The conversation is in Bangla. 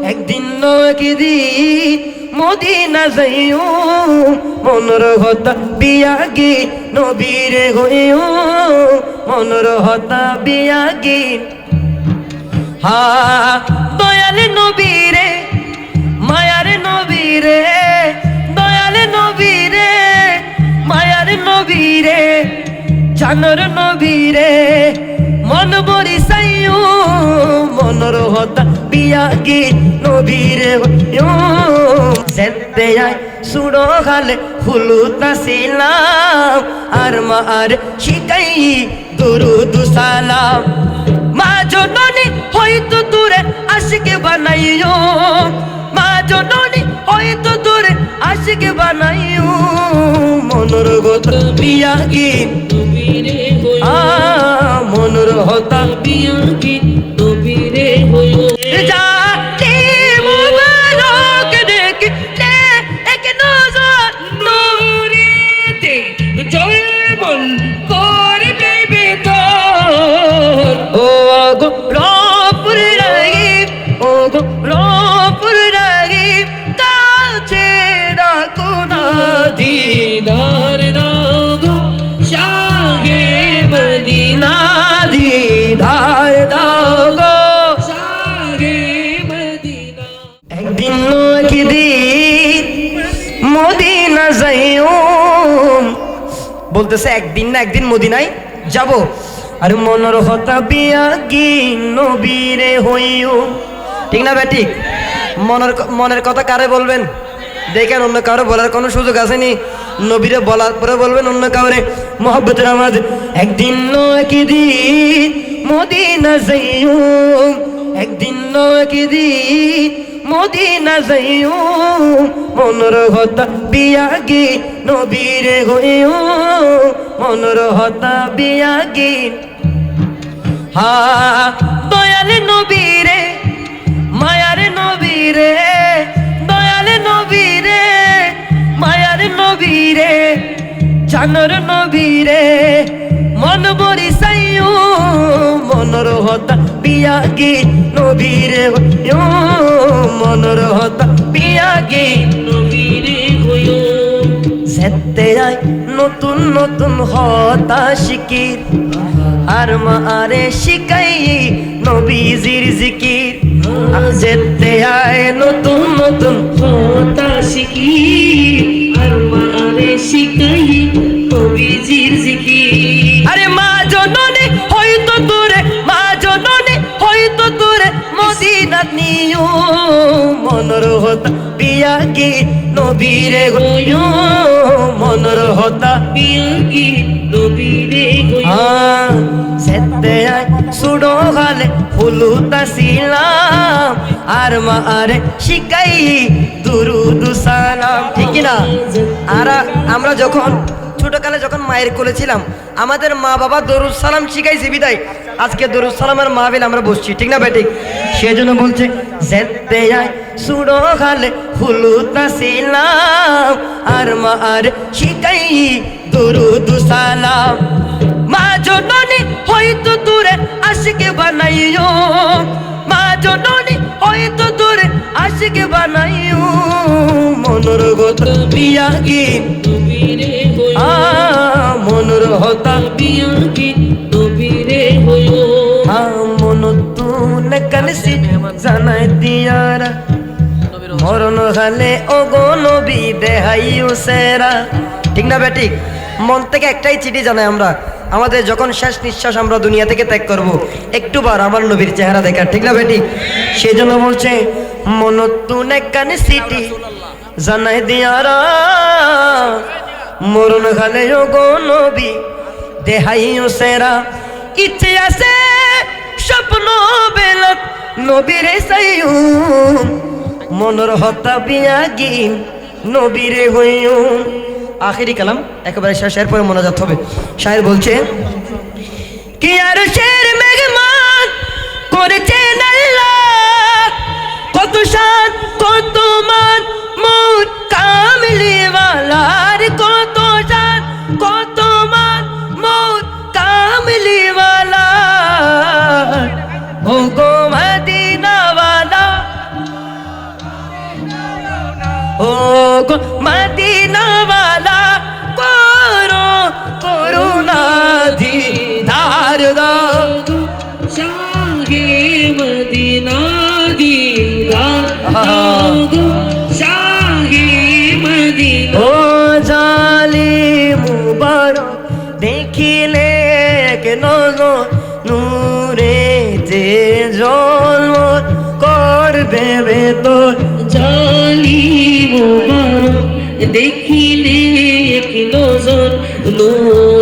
একদিন একদিন মদিনা যাইও, মনর হতা বিয়াগি নবীরে হইও, মনর হতা বিয়াগি হা, দয়াল নবীরে, মায়ার নবীরে, দয়াল নবীরে, মায়ার নবীরে, জানর নবীরে মন বরি সাইও মনর হতা বিয়াগি নবীরে হইও সেতে আয় সুড়ো গালে ফুলুতা সিলাম, আর মা আর শিকাই দুরুদু সালাম। মা জননী, হয়তো দূরে আশিকে বানাইও মা জননী, হয়তো দূরে আশিকে বানাইও মনোর গত হইও আ মনোর হতা বিয়াকি নবীরে হইও জাতি মুবারক দেখতে এক নজর নূরেতে জয় বল করে দেবে ও গো বলতেছে, একদিন না একদিন মদিনায় যাব। আর মনের হতা বিয়া কি নবীরে হইও? ঠিক না ঠিক? মনের মনের কথা কারে বলবেন? দেখেন অন্য কারও বলার কোনো সুযোগ আসেনি। নবীরে বলার পরে বলবেন অন্য কাউরে, মোহব্বতের আমাদের একদিন ন একদিন মদিনা যাইও। একদিন ন একদিন মদিনা যাইও। মনোর হতা বিয়াগি নবীরে হইও মনোর হতা বিয়াগি হা, দয়াল নবীরে, মায়ার নবীরে, দয়াল নবীরে, মায়ার নবীরে জানর নবীরে, মন বরি সাইও মনর হতা বিয়াগি নবীরে হইও মনর হতা বিয়াগি নবীরে হইও আয় নতুন নতুন হতা শিকির আর মা আরে শিকাই নবীজির জিকির। যেতে আয় নতুন নতুন হতা শিখি আর মারে শিখাই কবিজির জিকি আরে মা জননী, হয়তো দূরে, মা জননী, হয়তো দূরে মদিনাত নিও মনর হতা বিয়াগি নবীরে গইও মনর হতা বিয়াকি নবীরে হইও সেতে সুডো গালে ফুলুতা সিলাম আর মা আরে শিকাই দুরুদু সালাম। ঠিক না? আর আমরা যখন ছোটকালে যখন মায়ের কোলে ছিলাম আমাদের মা বাবা দরুদ সালাম শিখাইছে বিদায়। আজকে দরুদ সালামের মাহবিল আমরা বসছি ঠিক না বেটি? সেজন্য বলছে যেতে আয় সুডো গালে ফুলুতা সিলাম আর মা আর শিকাই, দুরুদু সালাম। মা জননী, হয়তো দূরে আশিকে বানাইও। মা জননী, হয়তো দূরে আশিকে বানাইও। মনোর গত বিয়াগি নবীরে আ হইও মনোর হতা বিয়াকি নবীরে হইও আ, মন কানসি, জানাই দিয়ারা। মরণ হালে ওগো নবী দেহাইও সেরা ঠিক না বেঠিক মন থেকে একটাই চিঠি জানাই আমরা, আমাদের যখন শেষ নিঃশ্বাস আমরা দুনিয়া থেকে ত্যাগ করব, একটুবার আমার নবীর চেহারা দেখা ঠিক না বেটি সেই জন্য বলছে, মন তুনে কান সিটি জানাই দিয়ারা মরণ হালে ওগো নবী দেহাইও সেরা ইচ্ছে আছে স্বপ্ন বেলত নবীরে সাইউ মনর হতা বিয়াগি নবীরে হইউ আখেরি কালাম একেবারে শেষ, এরপরে মোনাজাত হবে। শায়ের বলছে, কি আর শের মেঘমান করেছেন আল্লাহ? কত শান কত মান মদিনা দিদার। গো শাহে মদিনা ও জালি মুবারক দেখিলে কেন নূরে যে জন্ম করবে বেতর জালি মোবারক দেখিলে এক নজর নূর